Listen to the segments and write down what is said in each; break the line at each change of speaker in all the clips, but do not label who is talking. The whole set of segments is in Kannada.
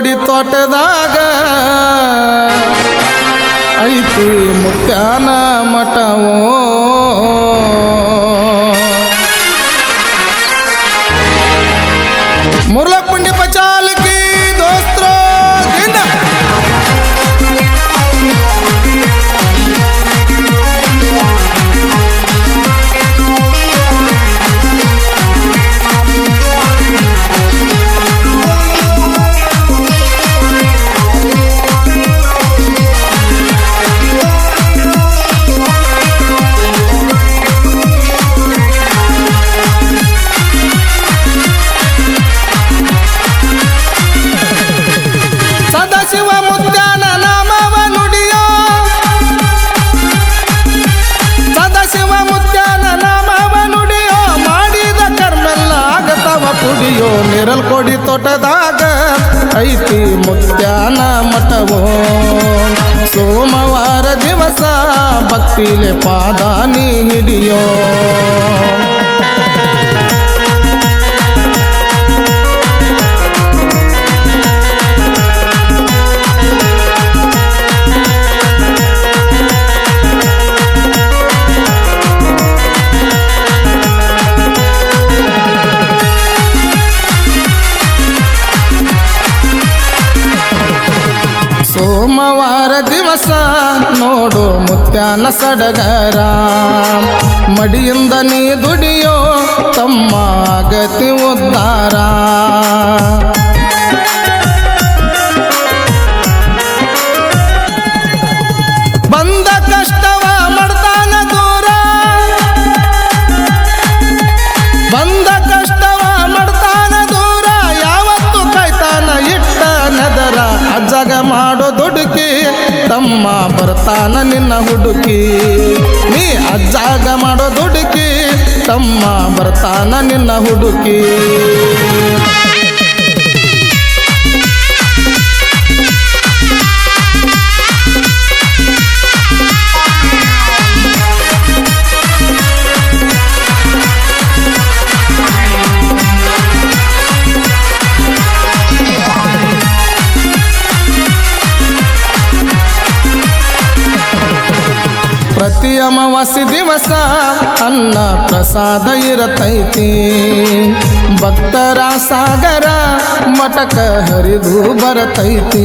ಕೊಡಿ ತೋಟದಾಗ ಐತಿ ಮುತ್ಯಾನ ಮಠವೋ. ಕೊಡಿ ತೋಟದಾಗ ಐತಿ ಮುತ್ಯಾನ ಮಠವೋ. ಸೋಮವಾರ ದಿವಸ ಭಕ್ತಿಲೆ ಪಾದಾನಿ ಹಿಡಿಯೋ. ನೋಡು ಮುತ್ಯಾನ ಸಡಗರ. ಮಡಿಯಿಂದ ನೀ ದುಡಿಯೋ ತಮ್ಮ ಗತಿ ಉದ್ಧಾರ ತಮ್ಮ ಬರ್ತಾನ ನಿನ್ನ ಹುಡುಕಿ. ನೀ ಅಜ್ಜಾಗ ಮಾಡೋ ದುಡುಕಿ ತಮ್ಮ ಬರ್ತಾನ ನಿನ್ನ ಹುಡುಕಿ. ಪ್ರತಿ ಅಮಾವಾಸ್ಯ ದಿವಸ ಅನ್ನ ಪ್ರಸಾದ ಇರತೈತಿ. ಭಕ್ತರ ಸಾಗರ ಮಟಕ ಹರಿದು ಬರತೈತಿ.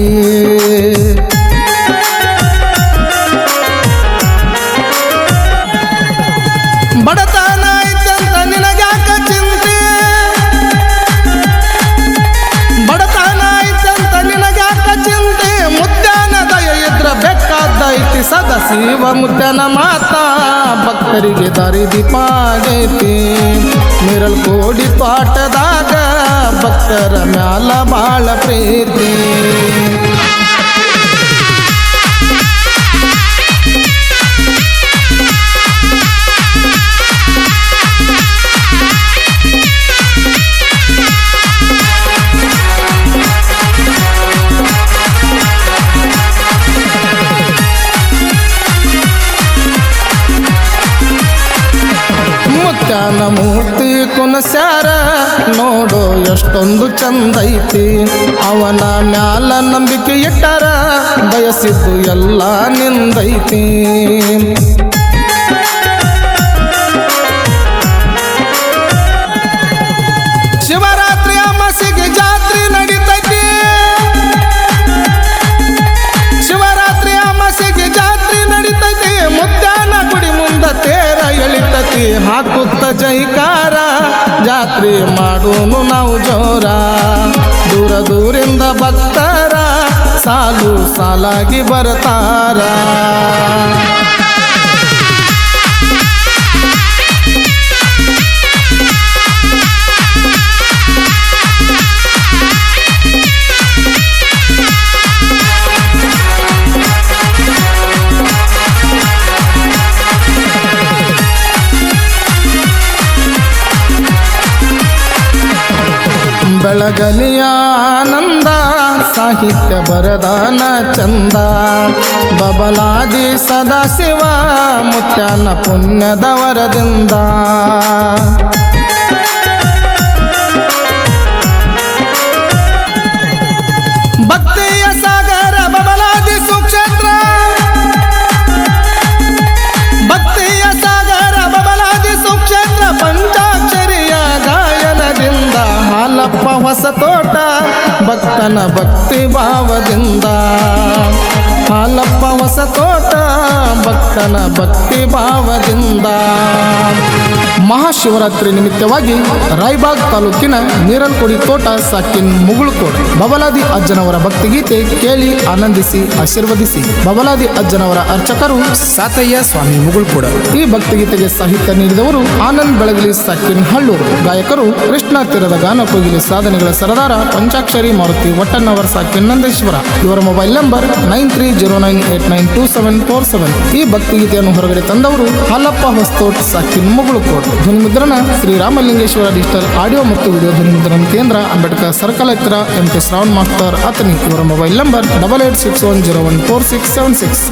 ಬೆಕ್ಕಾದೈತಿ ಮಾತಾ ಭಕ್ತರಿಗೆ ದಾರಿ ದೀಪಾಗೈತಿ ಮಿರಳ್ ಕೋಡಿ ತೋಟದಾಗ ಭಕ್ತರ ಮ್ಯಾಲ ಬಾಳ ಪ್ರೀತಿ. ಮುತ್ಯಾನ ಮೂರ್ತಿ ಕುನಸ್ಯಾರ ನೋಡು ಎಷ್ಟೊಂದು ಚಂದೈತಿ ಅವನ ಮ್ಯಾಲ ನಂಬಿಕೆ ಇಟ್ಟಾರ ಬಯಸಿದ್ದು ಎಲ್ಲ ನಿಂದೈತಿ. ಎಳಿತೈತಿ ಹಾಕುತ್ತ ಜೈಕಾರ ಜಾತ್ರೆ ಮಾಡೋನು ನಾವು ಜೋರ. ದೂರ ದೂರಿಂದ ಭಕ್ತರ ಸಾಲು ಸಾಲಾಗಿ ಬರ್ತಾರ. ಬೆಳಗಲಿಯ ಆನಂದ ಸಾಹಿತ್ಯ ಬರದಾನ ಚಂದ. ಬಬಲಾದಿ ಸದಾಶಿವ ಮುತ್ಯನ ಪುಣ್ಯದ ವರದಿಂದ. ಹೊಸ ಭಕ್ತಿ ಭಾವದಿಂದ. ಹಾಲಪ್ಪ ಹೊಸ ತೋಟ ಭಕ್ತನ ಭಕ್ತಿ ಭಾವದಿಂದ. ಮಹಾಶಿವರಾತ್ರಿ ನಿಮಿತ್ತವಾಗಿ ರಾಯಬಾಗ್ ತಾಲೂಕಿನ ನೀರಲ್ಕೊಡಿ ತೋಟ ಸಾಕಿನ್ ಮುಗುಳುಕೋಟ್ ಬಬಲಾದಿ ಅಜ್ಜನವರ ಭಕ್ತಿಗೀತೆ ಕೇಳಿ ಆನಂದಿಸಿ, ಆಶೀರ್ವದಿಸಿ. ಬಬಲಾದಿ ಅಜ್ಜನವರ ಅರ್ಚಕರು ಸಾತಯ್ಯ ಸ್ವಾಮಿ ಮುಗುಳ್ಕೋಡ. ಈ ಭಕ್ತಿಗೀತೆಗೆ ಸಾಹಿತ್ಯ ನೀಡಿದವರು ಆನಂದ್ ಬೆಳಗಲಿ ಸಾಕಿನ್ ಹಳ್ಳೂರು. ಗಾಯಕರು ಕೃಷ್ಣ ತೀರದ ಗಾನ ಸಾಧನೆಗಳ ಸರದಾರ ಪಂಚಾಕ್ಷರಿ ಮಾರುತಿ ಒಟ್ಟನ್ನವರ ಸಾಕಿನ್ ನಂದೇಶ್ವರ ಇವರ mobile number nine three zero nine eight nine two seven four seven ಈ ಭಕ್ತಿಗೀತೆಯನ್ನು ಹೊರಗಡೆ ತಂದವರು ಹಾಲಪ್ಪ ಹೊಸ್ತೋಟ್, ಸಾಕಿನ್ ಮುಗುಳುಕೋಟ್. ಧ್ವನಿ ಮುದ್ರಣ ಶ್ರೀರಾಮಲಿಂಗೇಶ್ವರ ಡಿಜಿಟಲ್ ಆಡಿಯೋ ಮತ್ತು ವಿಡಿಯೋ ಧ್ವನಿ ಮುದ್ರಣ ಕೇಂದ್ರ, ಅಂಬೇಡ್ಕರ್ ಸರ್ಕಲ್ ಹತ್ತಿರ, M K Shravan master Athani ಇವರ mobile number double eight six one zero one four six seven six